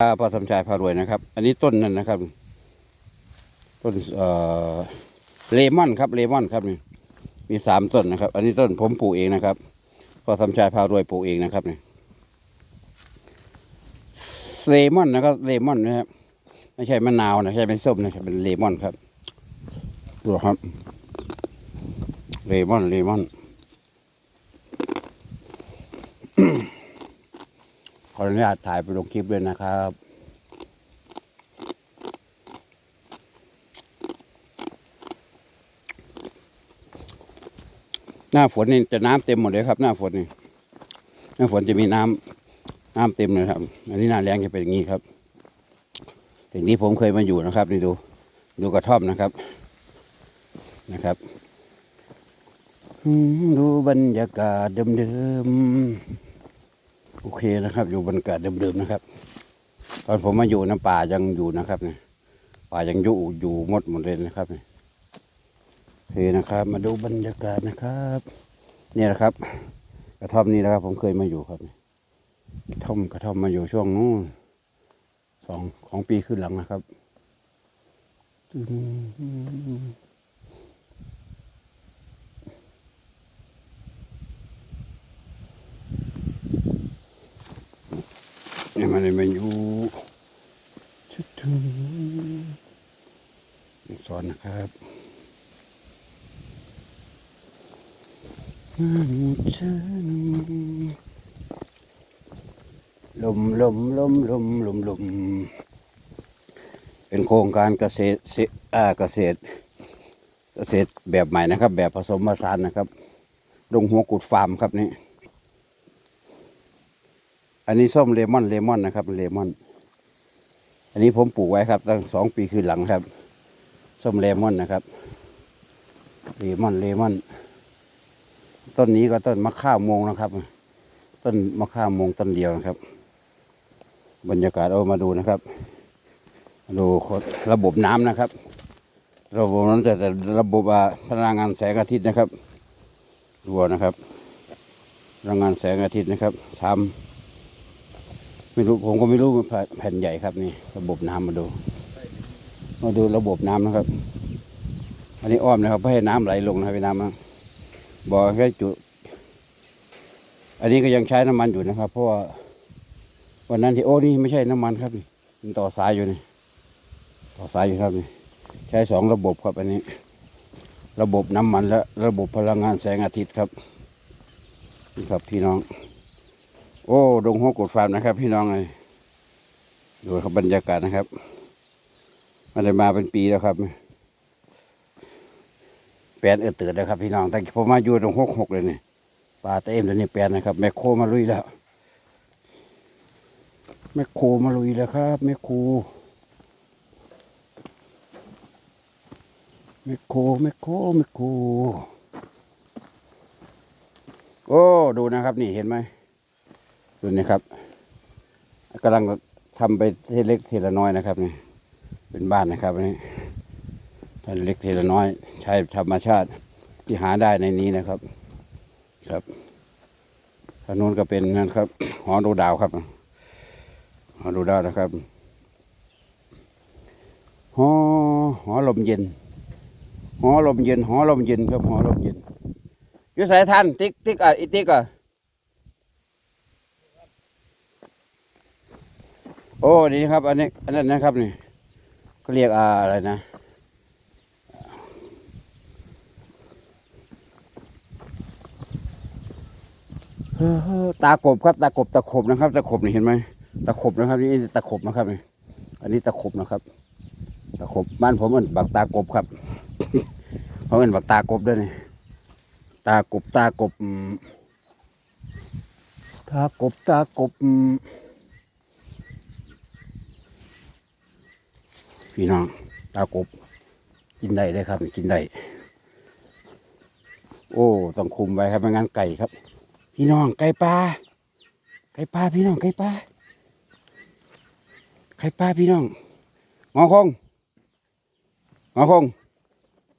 พระสมชายพารวยนะครับ อันนี้ต้นนั่นนะครับ ต้นเอ่อเลมอนครับเลมอนครับนี่มีสามต้นนะครับ อันนี้ต้นผมปลูกเองนะครับพระสมชายพารวยปลูกเองนะครับนี่เลมอนนะครับเลมอนนะครับไม่ใช่มะนาวนะใช่เป็นส้มนะครับเป็นเลมอนครับดูครับเลมอนเลมอน ขออนุญาตถ่ายไปลงคลิปด้วยนะครับหน้าฝนนี่จะน้ำเต็มหมดเลยครับ หน้าฝนนี่หน้าฝนจะมีน้ำน้ำเต็มเลยครับ อันนี้หน้าแรงจะเป็นอย่างนี้ครับถึงนี้ผมเคยมาอยู่นะครับ นี่ดู ดูกระท่อมนะครับนะครับดูบรรยากาศเดิมๆ โอเคนะครับ อยู่บรรยากาศเดิมๆนะครับ ตอนผมมาอยู่นะป่ายังอยู่นะครับเนี่ยป่ายังอยู่อยู่หมดหมดเลยนะครับเนี่ยโอเคนะครับ มาดูบรรยากาศนะครับ เนี่ยนะครับ กระท่อมนี้นะครับ ผมเคยมาอยู่ครับกระท่อมกระท่อมมาอยู่ช่วงนู้นสองของปีขึ้นหลังนะครับ ยมันเลยมาอยู่ชุดทุสอนนะครับลมลมลมลมลมลมเป็นโครงการเกษตรเสอ่าเกษตร เกษตรแบบใหม่นะครับ แบบผสมผสานนะครับดงหัวกุดฟาร์มครับนี่ อันนี้ส้มเลมอนเลมอนนะครับเลมอน อันนี้ผมปลูกไว้ครับตั้งสองปีคืนหลังครับ ส้มเลมอนนะครับเลมอนเลมอน ต้นนี้ก็ต้นมะข่าวมงนะครับ ต้นมะข่าวมงต้นเดียวนะครับ บรรยากาศเอามาดูนะครับดูระบบน้ำนะครับ ระบบนั้นแต่ระบบพลังงานแสงอาทิตย์นะครับดูเอานะครับพลังงานแสงอาทิตย์นะครับทำ ไม่รู้ผมก็ไม่รู้แผ่นใหญ่ครับนี่ ระบบน้ำมาดู มาดูระบบน้ำนะครับ อันนี้อ้อมนะครับเพื่อให้น้ำไหลลงนะครับพี่น้ำนะบอแค่จุด อันนี้ก็ยังใช้น้ำมันอยู่นะครับ เพราะว่าวันนั้นที่โอ้นี่ไม่ใช่น้ำมันครับนี่มันต่อสายอยู่นี่ต่อสายอยู่ครับนี่ใช้สองระบบครับ อันนี้ ระบบน้ำมันและระบบพลังงานแสงอาทิตย์ครับนี่ครับพี่น้อง โอ้ดงหัวกดฟาร์มนะครับ พี่น้องเลยดูครับบรรยากาศนะครับมันได้มาเป็นปีแล้วครับแปลนเอือเตือนแล้วครับ พี่น้องแต่ผมมาอยู่ตรงหกหกเลยเนี่ยปลาเต็มแล้วนี่แปลนนะครับ แมคโครมาลุยแล้วแมคโครมาลุยแล้วครับแมคโครแมคโครแมคโครแมคโครโอ้ดูนะครับ นี่เห็นไหม ดูนี่ครับกำลังทำไปเทเล็กเทละน้อยนะครับนี่เป็นบ้านนะครับนนี้ทเล็กเทละน้อย ใช้ธรรมชาติที่หาได้ในนี้นะครับครับทางนู้นก็เป็นนั่นครับ หอดูดาวครับหอดูดาวนะครับหอหอลมเย็นหอลมเย็นหอลมเย็นครับหอลมเย็นอยู่สายทันติ๊กติ๊กอะอีติ๊กอะ โอ้นี่ครับ อันนี้อันนั้นนะครับนี่เขาเรียกอาอะไรนะตากบครับ ตากบตะขบนะครับตะขบนี่เห็นไหมตะขบนะครับนี่ตะขบนะครับนี่อันนี้ตะขบนะครับ ตะขบบ้านผมมันบักตากบครับเพราะมันบักตากบด้วยนี่ตากบตากบตากบตากบอืม พี่น้องตากบกินได้เลยครับ กินได้โอ้ต้องคุมไว้ครับไม่งั้นไก่ครับ พี่น้องไก่ปลาไก่ปลาพี่น้องไก่ปลาไก่ปลาพี่น้องงอคงงอคง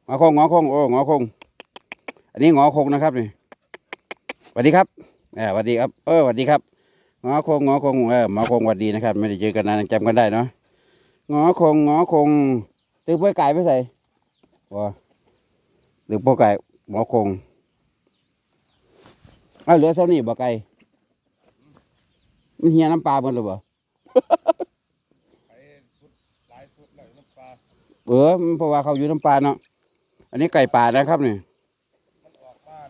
งอคงงอคงโอ้งอคง อันนี้งอคงนะครับนี่สวัสดีครับเออสวัสดีครับเออสวัสดีครับงอคงงอคงเออหมอคงหวัดดีนะครับ ไม่ได้เจอกันนานจำกันได้เนาะ งอคงงอคงตึกป้อยไก่ไปใส่ว้าตึกป้อยไก่หมอคงเอาเหลือเท่านี้บ่ไก่มันเฮียน้ำปลาหมดหรือเปล่าเออเพราะว่าเขาอยู่น้ำปลาเนาะอันนี้ไก่ป่านะครับนี่มันออกบ้าน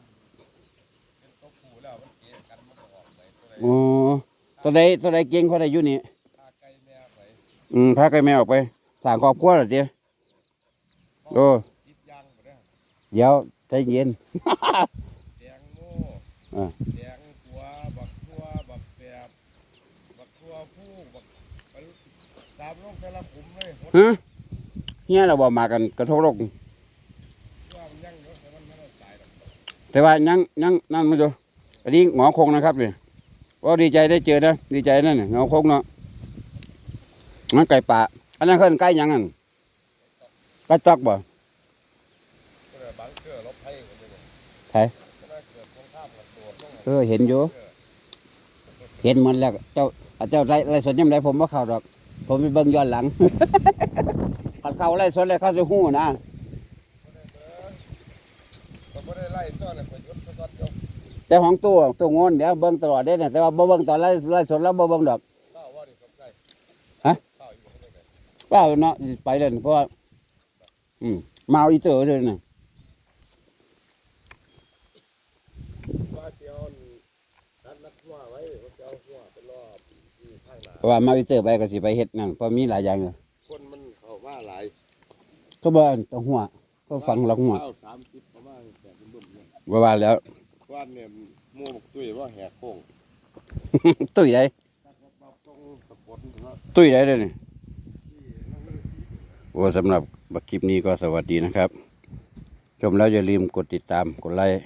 เป็นตัวผู้แล้วมันเกะกันมันก็ออกไปตัวไหนโอ้ตัวใดตัวใดเก่งเขาได้อยู่นี่ พาไก่แม่ไป Ừ, อืมพาไก่แม่ออกไปสร้างครอบครัวเหรอเดียวโอ้จิตยางหมดเลยเดี๋ยวใจเย็น แดงโม่อ่า แดงตัวบักตัวบักแปบบักตัวผู้บักไปสามลงแต่ละกลุ่มเลยหมดฮะเฮียเราบอกมากันกระทบโลกว่ามันยังเยอะแต่มันไม่ได้ตายหรอกแต่ว่ายังยังนั่นไม่ดูอันนี้หงอคงนะครับนี่ว่าดีใจได้เจอนะดีใจนั่นน่ะหงอคงเนาะ นั่นไก่ป่าอันนั้นเขาเป็นไก่หยังอันไก่ตอกบ่ก็เลยบังเกอร์ลบให้กันเลยใช่ก็ได้เกิดสงครามกับตัวลงเออเห็นอยู่ เห็นหมันแล้วเจ้าเจ้าไรไรสนยังไงผมว่าเขาดอก ผมไปเบิ่งย้อนหลังขัดเขาไรสนเลยเขาจะหู้นะก็ไม่ได้ไล่ซ่อนเลยไปยุดซ่อนเดียวแต่ของตู้ตู้งนเดี๋ยวเบิ่งตลอดเด้เนี่ยแต่ว่าบ่เบิ่งตอนไรไรสนแล้วบ่เบิ่งดอก ปล่าเนาะไปเลยเพราะว่าอืมเมาอีเตอร์เลยนะว่าเจียวนัดนัดหัวไว้ว่าเจียวหัวเป็นรอบที่ข้างหน้าเพราะว่าเมาอีเตอร์ไปก็สิไปเฮ็ดนั่นเพราะมีหลายอย่างเลยคนมันเข้ามาหลายก็บ่ต้องหัว ก็ฟังหลักหัวข้าวสามสิบประมาณแต่เป็นบุ่มเนี่ยว่าว่าแล้วว่าเนี่ยหมูบอกตุ้ยว่าแหกโค้ง ตุ้ยได้ตุ้ยได้เลยนี่ที่นั่นนี่ โอ้สำหรับคลิปนี้ก็สวัสดีนะครับ ชมแล้วอย่าลืมกดติดตามกดไลค์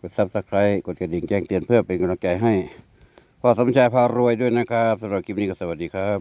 กดซับสไครต์กดกระดิ่งแจ้งเตือนเพื่อเป็นกำลังใจให้พ่อสมชายพารวยด้วยนะครับสำหรับคลิปนี้ก็สวัสดีครับ